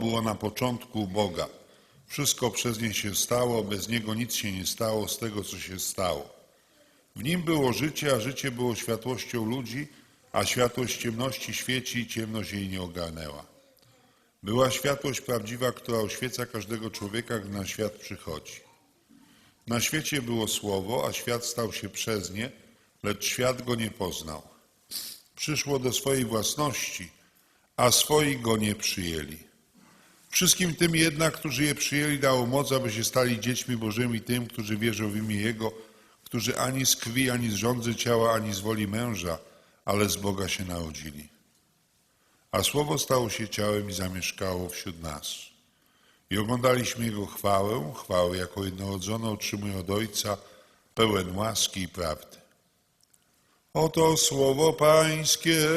było na początku Boga. Wszystko przez nie się stało, bez niego nic się nie stało z tego, co się stało. W nim było życie, a życie było światłością ludzi, a światłość ciemności świeci i ciemność jej nie ogarnęła. Była światłość prawdziwa, która oświeca każdego człowieka, gdy na świat przychodzi. Na świecie było słowo, a świat stał się przez nie, lecz świat go nie poznał. Przyszło do swojej własności, a swoi go nie przyjęli. Wszystkim tym jednak, którzy je przyjęli, dało moc, aby się stali dziećmi Bożymi, tym, którzy wierzą w imię Jego, którzy ani z krwi, ani z rządzy ciała, ani z woli męża, ale z Boga się narodzili. A Słowo stało się ciałem i zamieszkało wśród nas. I oglądaliśmy Jego chwałę, chwałę jako jednorodzony otrzymuje od Ojca, pełen łaski i prawdy. Oto Słowo Pańskie.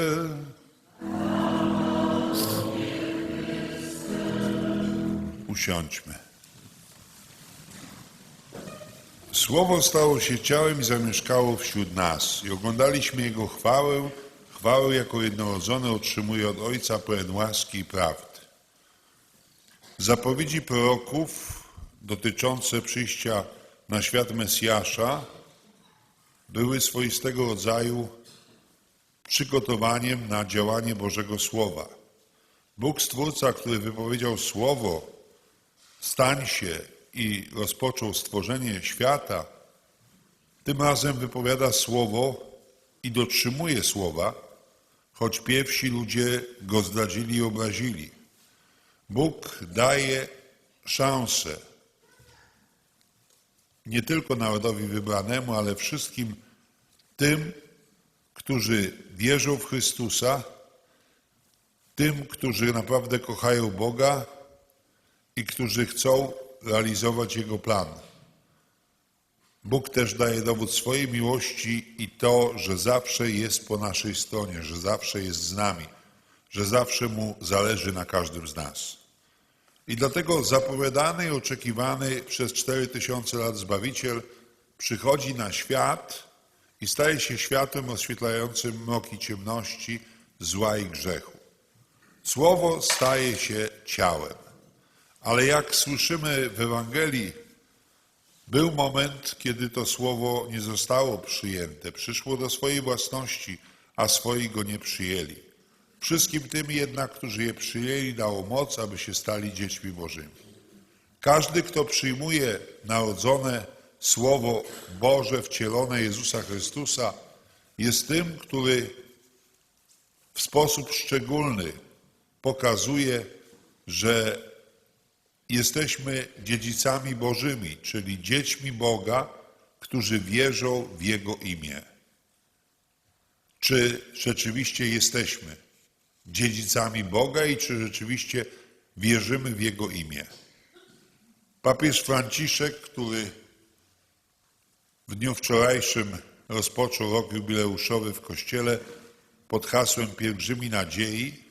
Usiądźmy. Słowo stało się ciałem i zamieszkało wśród nas i oglądaliśmy Jego chwałę, chwałę jako jednorodzony otrzymuje od Ojca pełen łaski i prawdy. Zapowiedzi proroków dotyczące przyjścia na świat Mesjasza były swoistego rodzaju przygotowaniem na działanie Bożego Słowa. Bóg Stwórca, który wypowiedział Słowo, stań się i rozpoczął stworzenie świata, tym razem wypowiada Słowo i dotrzymuje Słowa, choć pierwsi ludzie go zdradzili i obrazili. Bóg daje szansę nie tylko narodowi wybranemu, ale wszystkim tym, którzy wierzą w Chrystusa, tym, którzy naprawdę kochają Boga i którzy chcą realizować Jego plan. Bóg też daje dowód swojej miłości i to, że zawsze jest po naszej stronie, że zawsze jest z nami, że zawsze Mu zależy na każdym z nas. I dlatego zapowiadany i oczekiwany przez cztery tysiące lat Zbawiciel przychodzi na świat i staje się światłem oświetlającym mroki ciemności, zła i grzechu. Słowo staje się ciałem. Ale jak słyszymy w Ewangelii, był moment, kiedy to słowo nie zostało przyjęte. Przyszło do swojej własności, a swoi go nie przyjęli. Wszystkim tym jednak, którzy je przyjęli, dało moc, aby się stali dziećmi Bożymi. Każdy, kto przyjmuje narodzone Słowo Boże wcielone Jezusa Chrystusa, jest tym, który w sposób szczególny pokazuje, że jesteśmy dziedzicami Bożymi, czyli dziećmi Boga, którzy wierzą w Jego imię. Czy rzeczywiście jesteśmy dziedzicami Boga i czy rzeczywiście wierzymy w Jego imię? Papież Franciszek, który w dniu wczorajszym rozpoczął rok jubileuszowy w Kościele pod hasłem Pielgrzymi Nadziei,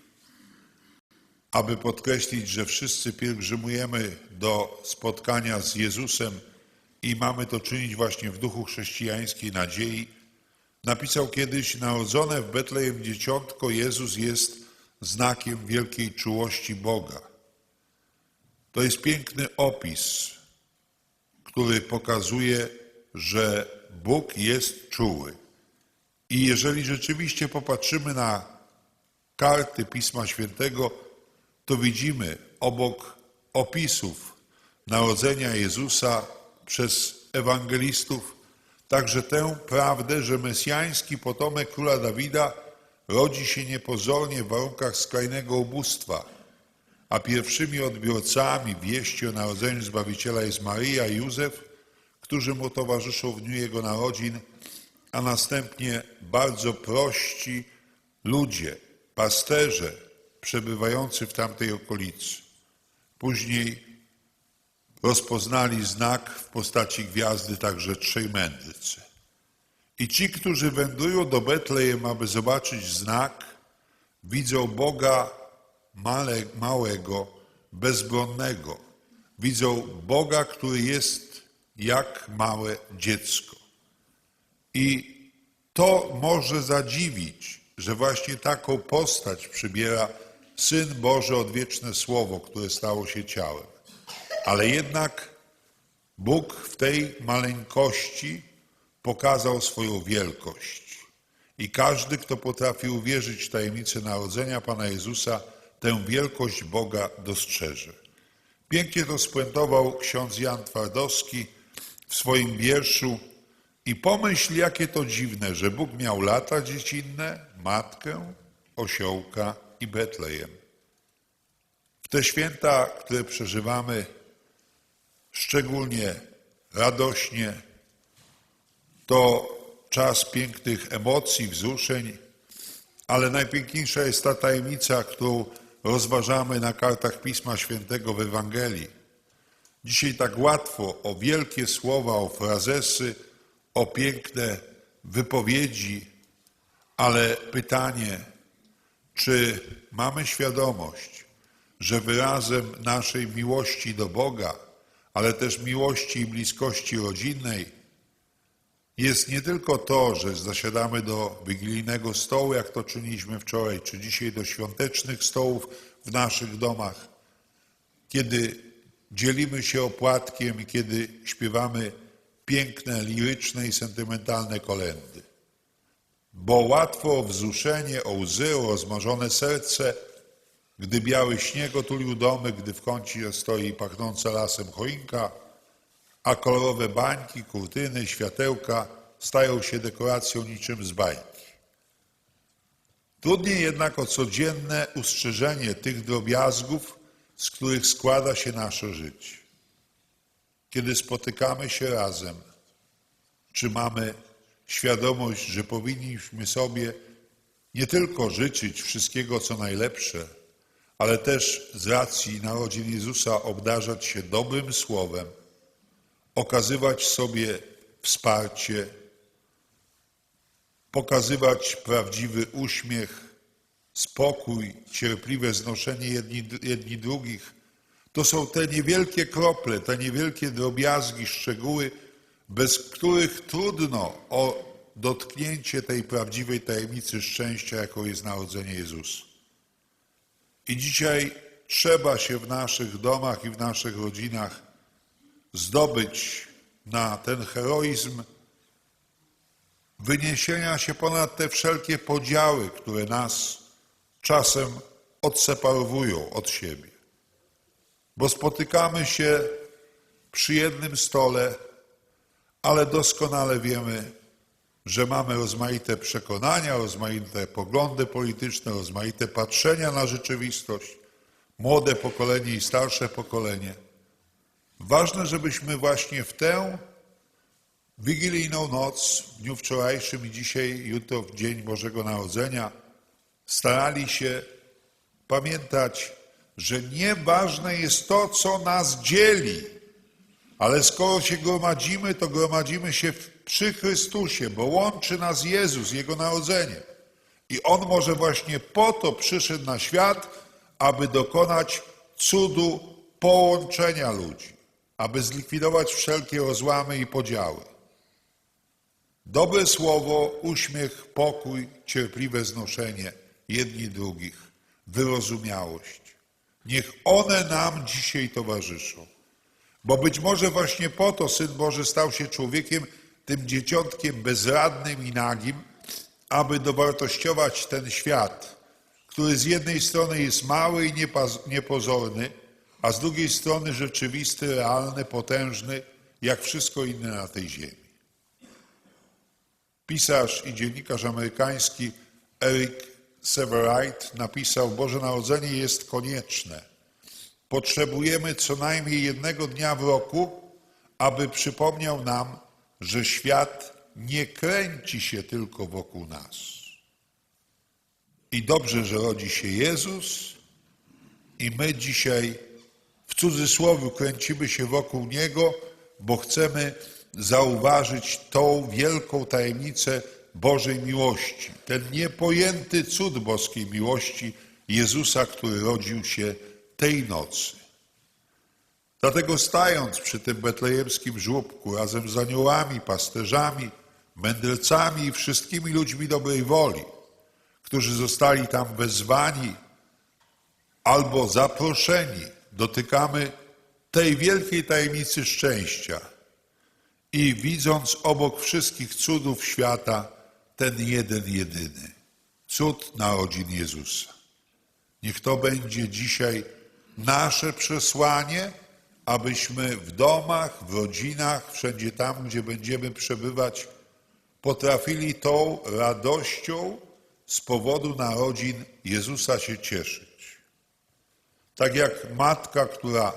aby podkreślić, że wszyscy pielgrzymujemy do spotkania z Jezusem i mamy to czynić właśnie w duchu chrześcijańskiej nadziei, napisał kiedyś: Narodzone w Betlejem dzieciątko Jezus jest znakiem wielkiej czułości Boga. To jest piękny opis, który pokazuje, że Bóg jest czuły. I jeżeli rzeczywiście popatrzymy na karty Pisma Świętego, to widzimy obok opisów narodzenia Jezusa przez ewangelistów także tę prawdę, że mesjański potomek króla Dawida rodzi się niepozornie w warunkach skrajnego ubóstwa, a pierwszymi odbiorcami wieści o narodzeniu Zbawiciela jest Maryja i Józef, którzy mu towarzyszą w dniu jego narodzin, a następnie bardzo prości ludzie, pasterze, przebywający w tamtej okolicy. Później rozpoznali znak w postaci gwiazdy także trzej mędrcy. I ci, którzy wędrują do Betlejem, aby zobaczyć znak, widzą Boga male, małego, bezbronnego. Widzą Boga, który jest jak małe dziecko. I to może zadziwić, że właśnie taką postać przybiera Syn Boży, odwieczne Słowo, które stało się ciałem. Ale jednak Bóg w tej maleńkości pokazał swoją wielkość. I każdy, kto potrafi uwierzyć w tajemnicę narodzenia Pana Jezusa, tę wielkość Boga dostrzeże. Pięknie to spuentował ksiądz Jan Twardowski w swoim wierszu i pomyśl, jakie to dziwne, że Bóg miał lata dziecinne, matkę, osiołka i Betlejem. W te święta, które przeżywamy szczególnie radośnie, to czas pięknych emocji, wzruszeń, ale najpiękniejsza jest ta tajemnica, którą rozważamy na kartach Pisma Świętego w Ewangelii. Dzisiaj tak łatwo o wielkie słowa, o frazesy, o piękne wypowiedzi, ale pytanie, czy mamy świadomość, że wyrazem naszej miłości do Boga, ale też miłości i bliskości rodzinnej jest nie tylko to, że zasiadamy do wigilijnego stołu, jak to czyniliśmy wczoraj, czy dzisiaj do świątecznych stołów w naszych domach, kiedy dzielimy się opłatkiem i kiedy śpiewamy piękne, liryczne i sentymentalne kolendy. Bo łatwo o wzruszenie, o łzy, o rozmarzone serce, gdy biały śnieg otulił domy, gdy w kącie stoi pachnąca lasem choinka, a kolorowe bańki, kurtyny, światełka stają się dekoracją niczym z bajki. Trudniej jednak o codzienne ustrzeżenie tych drobiazgów, z których składa się nasze życie. Kiedy spotykamy się razem, czy mamy świadomość, że powinniśmy sobie nie tylko życzyć wszystkiego, co najlepsze, ale też z racji narodzin Jezusa obdarzać się dobrym słowem, okazywać sobie wsparcie, pokazywać prawdziwy uśmiech, spokój, cierpliwe znoszenie jedni, jedni drugich. To są te niewielkie krople, te niewielkie drobiazgi, szczegóły, bez których trudno o dotknięcie tej prawdziwej tajemnicy szczęścia, jaką jest narodzenie Jezusa. I dzisiaj trzeba się w naszych domach i w naszych rodzinach zdobyć na ten heroizm wyniesienia się ponad te wszelkie podziały, które nas czasem odseparowują od siebie. Bo spotykamy się przy jednym stole, ale doskonale wiemy, że mamy rozmaite przekonania, rozmaite poglądy polityczne, rozmaite patrzenia na rzeczywistość, młode pokolenie i starsze pokolenie. Ważne, żebyśmy właśnie w tę wigilijną noc, w dniu wczorajszym i dzisiaj, jutro, w dzień Bożego Narodzenia, starali się pamiętać, że nieważne jest to, co nas dzieli, ale skoro się gromadzimy, to gromadzimy się przy Chrystusie, bo łączy nas Jezus, Jego narodzenie. I On może właśnie po to przyszedł na świat, aby dokonać cudu połączenia ludzi, aby zlikwidować wszelkie rozłamy i podziały. Dobre słowo, uśmiech, pokój, cierpliwe znoszenie jedni drugich, wyrozumiałość. Niech one nam dzisiaj towarzyszą. Bo być może właśnie po to Syn Boży stał się człowiekiem, tym dzieciątkiem bezradnym i nagim, aby dowartościować ten świat, który z jednej strony jest mały i niepozorny, a z drugiej strony rzeczywisty, realny, potężny, jak wszystko inne na tej ziemi. Pisarz i dziennikarz amerykański Eric Severite napisał: Boże Narodzenie jest konieczne. Potrzebujemy co najmniej jednego dnia w roku, aby przypomniał nam, że świat nie kręci się tylko wokół nas. I dobrze, że rodzi się Jezus, i my dzisiaj w cudzysłowie kręcimy się wokół Niego, bo chcemy zauważyć tą wielką tajemnicę Bożej miłości, ten niepojęty cud boskiej miłości Jezusa, który rodził się tej nocy. Dlatego stając przy tym betlejemskim żłóbku razem z aniołami, pasterzami, mędrcami i wszystkimi ludźmi dobrej woli, którzy zostali tam wezwani albo zaproszeni dotykamy tej wielkiej tajemnicy szczęścia i widząc obok wszystkich cudów świata ten jeden jedyny cud narodzin Jezusa. Niech to będzie dzisiaj nasze przesłanie, abyśmy w domach, w rodzinach, wszędzie tam, gdzie będziemy przebywać, potrafili tą radością z powodu narodzin Jezusa się cieszyć. Tak jak matka, która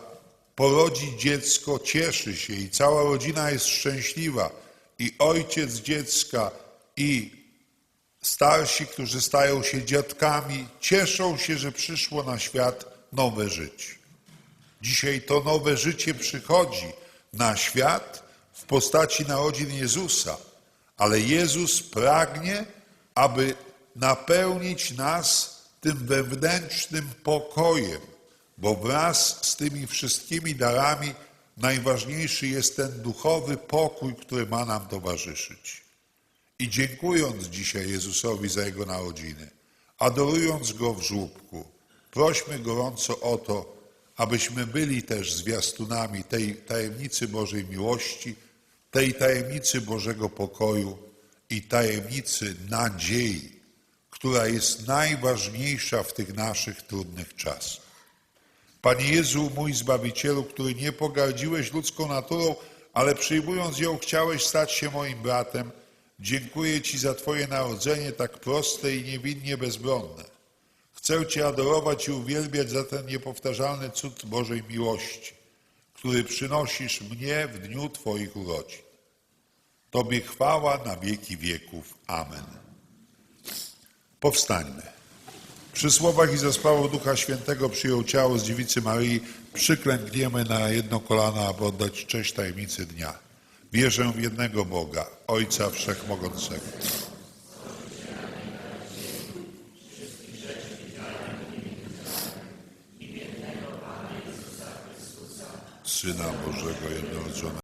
porodzi dziecko, cieszy się i cała rodzina jest szczęśliwa, i ojciec dziecka, i starsi, którzy stają się dziadkami, cieszą się, że przyszło na świat nowe życie. Dzisiaj to nowe życie przychodzi na świat w postaci narodzin Jezusa, ale Jezus pragnie, aby napełnić nas tym wewnętrznym pokojem, bo wraz z tymi wszystkimi darami najważniejszy jest ten duchowy pokój, który ma nam towarzyszyć. I dziękując dzisiaj Jezusowi za Jego narodziny, adorując Go w żłóbku, prośmy gorąco o to, abyśmy byli też zwiastunami tej tajemnicy Bożej miłości, tej tajemnicy Bożego pokoju i tajemnicy nadziei, która jest najważniejsza w tych naszych trudnych czasach. Panie Jezu, mój Zbawicielu, który nie pogardziłeś ludzką naturą, ale przyjmując ją chciałeś stać się moim bratem, dziękuję Ci za Twoje narodzenie tak proste i niewinnie bezbronne. Chcę Cię adorować i uwielbiać za ten niepowtarzalny cud Bożej miłości, który przynosisz mnie w dniu Twoich urodzin. Tobie chwała na wieki wieków. Amen. Powstańmy. Przy słowach i za sprawą Ducha Świętego przyjął ciało z dziewicy Maryi, przyklękniemy na jedno kolano, aby oddać cześć tajemnicy dnia. Wierzę w jednego Boga, Ojca Wszechmogącego. Syna Bożego jednorodzonego.